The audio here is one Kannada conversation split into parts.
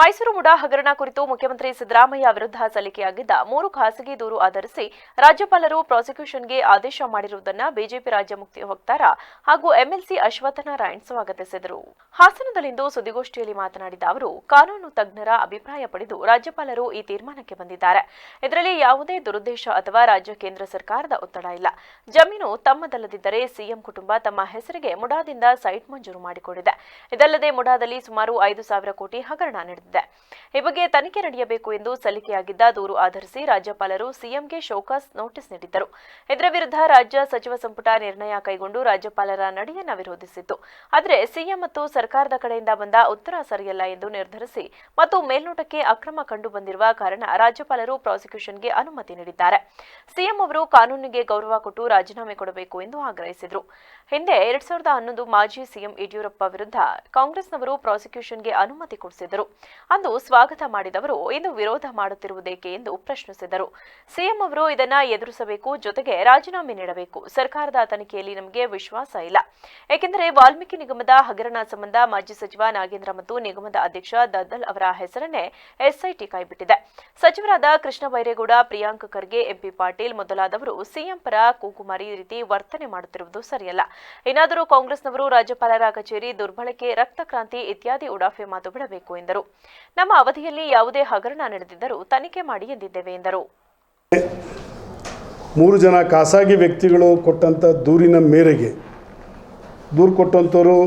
ಮೈಸೂರು ಮುಡಾ ಹಗರಣ ಕುರಿತು ಮುಖ್ಯಮಂತ್ರಿ ಸಿದ್ದರಾಮಯ್ಯ ವಿರುದ್ಧ ಸಲ್ಲಿಕೆಯಾಗಿದ್ದ ಮೂರು ಖಾಸಗಿ ದೂರು ಆಧರಿಸಿ ರಾಜ್ಯಪಾಲರು ಪ್ರಾಸಿಕ್ಯೂಷನ್ಗೆ ಆದೇಶ ಮಾಡಿರುವುದನ್ನು ಬಿಜೆಪಿ ರಾಜ್ಯ ಮುಕ್ತಿ ವಕ್ತಾರ ಹಾಗೂ ಎಂಎಲ್ಸಿ ಅಶ್ವಥನಾರಾಯಣ್ ಸ್ವಾಗತಿಸಿದರು. ಹಾಸನದಲ್ಲಿಂದು ಸುದ್ದಿಗೋಷ್ಠಿಯಲ್ಲಿ ಮಾತನಾಡಿದ ಅವರು, ಕಾನೂನು ತಜ್ಞರ ಅಭಿಪ್ರಾಯ ಪಡೆದು ರಾಜ್ಯಪಾಲರು ಈ ತೀರ್ಮಾನಕ್ಕೆ ಬಂದಿದ್ದಾರೆ. ಇದರಲ್ಲಿ ಯಾವುದೇ ದುರುದ್ದೇಶ ಅಥವಾ ರಾಜ್ಯ ಕೇಂದ್ರ ಸರ್ಕಾರದ ಒತ್ತಡ ಇಲ್ಲ. ಜಮೀನು ತಮ್ಮದಲ್ಲದಿದ್ದರೆ ಸಿಎಂ ಕುಟುಂಬ ತಮ್ಮ ಹೆಸರಿಗೆ ಮುಡಾದಿಂದ ಸೈಟ್ ಮಂಜೂರು ಮಾಡಿಕೊಂಡಿದೆ. ಇದಲ್ಲದೆ ಮುಡಾದಲ್ಲಿ ಸುಮಾರು ಐದು ಸಾವಿರ ಕೋಟಿ ಹಗರಣ ನಡೆದಿದೆ. ಈ ಬಗ್ಗೆ ತನಿಖೆ ನಡೆಯಬೇಕು ಎಂದು ಸಲ್ಲಿಕೆಯಾಗಿದ್ದ ದೂರು ಆಧರಿಸಿ ರಾಜ್ಯಪಾಲರು ಸಿಎಂಗೆ ಶೋಕಾಸ್ ನೋಟಿಸ್ ನೀಡಿದ್ದರು. ಇದರ ವಿರುದ್ಧ ರಾಜ್ಯ ಸಚಿವ ಸಂಪುಟ ನಿರ್ಣಯ ಕೈಗೊಂಡು ರಾಜ್ಯಪಾಲರ ನಡೆಯನ್ನ ವಿರೋಧಿಸಿತ್ತು ಆದರೆ ಸಿಎಂ ಮತ್ತು ಸರ್ಕಾರದ ಕಡೆಯಿಂದ ಬಂದ ಉತ್ತರ ಸರಿಯಲ್ಲ ಎಂದು ನಿರ್ಧರಿಸಿ ಮತ್ತು ಮೇಲ್ನೋಟಕ್ಕೆ ಅಕ್ರಮ ಕಂಡು ಬಂದಿರುವ ಕಾರಣ ರಾಜ್ಯಪಾಲರು ಪ್ರಾಸಿಕ್ಯೂಷನ್ಗೆ ಅನುಮತಿ ನೀಡಿದ್ದಾರೆ. ಸಿಎಂ ಅವರು ಕಾನೂನಿಗೆ ಗೌರವ ಕೊಟ್ಟು ರಾಜೀನಾಮೆ ಕೊಡಬೇಕು ಎಂದು ಆಗ್ರಹಿಸಿದರು. ಹಿಂದೆ ಎರಡ್ ಸಾವಿರದ ಹನ್ನೊಂದು ಮಾಜಿ ಸಿಎಂ ಯಡಿಯೂರಪ್ಪ ವಿರುದ್ಧ ಕಾಂಗ್ರೆಸ್ನವರು ಪ್ರಾಸಿಕ್ಯೂಷನ್ಗೆ ಅನುಮತಿ ಕೊಡಿಸಿದ್ದರು. ಅಂದು ಸ್ವಾಗತ ಮಾಡಿದವರು ಇನ್ನು ವಿರೋಧ ಮಾಡುತ್ತಿರುವುದೇಕೆ ಎಂದು ಪ್ರಶ್ನಿಸಿದರು. ಸಿಎಂ ಅವರು ಇದನ್ನ ಎದುರಿಸಬೇಕು, ಜೊತೆಗೆ ರಾಜೀನಾಮೆ ನೀಡಬೇಕು. ಸರ್ಕಾರದ ತನಿಖೆಯಲ್ಲಿ ನಮಗೆ ವಿಶ್ವಾಸ ಇಲ್ಲ. ಏಕೆಂದರೆ ವಾಲ್ಮೀಕಿ ನಿಗಮದ ಹಗರಣ ಸಂಬಂಧ ಮಾಜಿ ಸಚಿವ ನಾಗೇಂದ್ರ ಮತ್ತು ನಿಗಮದ ಅಧ್ಯಕ್ಷ ದದ್ದಲ್ ಅವರ ಹೆಸರನ್ನೇ ಎಸ್ಐಟಿ ಕೈಬಿಟ್ಟಿದೆ ಸಚಿವರಾದ ಕೃಷ್ಣ ಬೈರೇಗೌಡ, ಪ್ರಿಯಾಂಕ್ ಖರ್ಗೆ, ಎಂಪಿ ಪಾಟೀಲ್ ಮೊದಲಾದವರು ಸಿಎಂ ಪರ ಕೂಕುಮಾರಿ ರೀತಿ ವರ್ತನೆ ಮಾಡುತ್ತಿರುವುದು ಸರಿಯಲ್ಲ. ಏನಾದರೂ ಕಾಂಗ್ರೆಸ್ನವರು ರಾಜ್ಯಪಾಲರ ಕಚೇರಿ, ದುರ್ಬಳಕೆ, ರಕ್ತ ಕ್ರಾಂತಿ ಇತ್ಯಾದಿ ಉಡಾಫೆ ಮಾತು ಬಿಡಬೇಕು ಎಂದರು. ನಮ್ಮ ಅವಧಿಯಲ್ಲಿ ಯಾವುದೇ ಹಗರಣ ನಡೆದಿದ್ದರೂ ತನಿಖೆ ಮಾಡಿ ಎಂದಿದ್ದೇವೆ ಎಂದರು. ಮೂರು ಜನ ಖಾಸಗಿ ವ್ಯಕ್ತಿಗಳು ಕೊಟ್ಟಂಥ ದೂರಿನ ಮೇರೆಗೆ ದೂರು ಕೊಟ್ಟಂಥವರು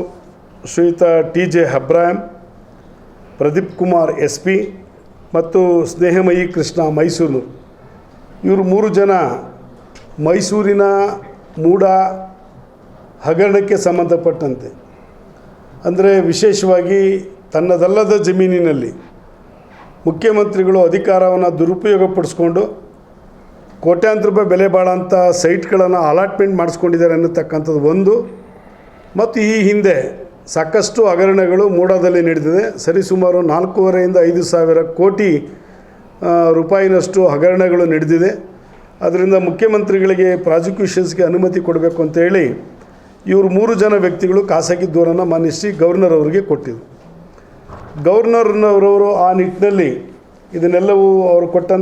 ಶ್ರೀಯುತ T J Abraham Pradeep Kumar S P ಮತ್ತು ಸ್ನೇಹಮಯಿ ಕೃಷ್ಣ ಮೈಸೂರು. ಇವರು ಮೂರು ಜನ ಮೈಸೂರಿನ ಮೂಡ ಹಗರಣಕ್ಕೆ ಸಂಬಂಧಪಟ್ಟಂತೆ. ಅಂದರೆ ವಿಶೇಷವಾಗಿ ತನ್ನದಲ್ಲದ ಜಮೀನಿನಲ್ಲಿ ಮುಖ್ಯಮಂತ್ರಿಗಳು ಅಧಿಕಾರವನ್ನು ದುರುಪಯೋಗಪಡಿಸ್ಕೊಂಡು ಕೋಟ್ಯಾಂತರ ರೂಪಾಯಿ ಬೆಲೆ ಬಾಳಂಥ ಸೈಟ್ಗಳನ್ನು ಅಲಾಟ್ಮೆಂಟ್ ಮಾಡಿಸ್ಕೊಂಡಿದ್ದಾರೆ ಅನ್ನತಕ್ಕಂಥದ್ದು ಒಂದು. ಮತ್ತು ಈ ಹಿಂದೆ ಸಾಕಷ್ಟು ಹಗರಣಗಳು ಮೂಡಾದಲ್ಲಿ ನಡೆದಿದೆ. ಸರಿಸುಮಾರು ನಾಲ್ಕೂವರೆಯಿಂದ ಐದು ಸಾವಿರ ಕೋಟಿ ರೂಪಾಯಿನಷ್ಟು ಹಗರಣಗಳು ನಡೆದಿದೆ. ಅದರಿಂದ ಮುಖ್ಯಮಂತ್ರಿಗಳಿಗೆ ಪ್ರಾಸಿಕ್ಯೂಷನ್ಸ್ಗೆ ಅನುಮತಿ ಕೊಡಬೇಕು ಅಂತೇಳಿ ಇವರು ಮೂರು ಜನ ವ್ಯಕ್ತಿಗಳು ಖಾಸಗಿ ದೂರನ್ನು ಶ್ರೀ ಗವರ್ನರ್ ಅವರಿಗೆ ಕೊಟ್ಟಿದ್ರು. ಗವರ್ನರ್ನವರವರು ಆ ನಿಟ್ಟಿನಲ್ಲಿ ಇದನ್ನೆಲ್ಲವೂ ಅವರು ಕೊಟ್ಟಂಥ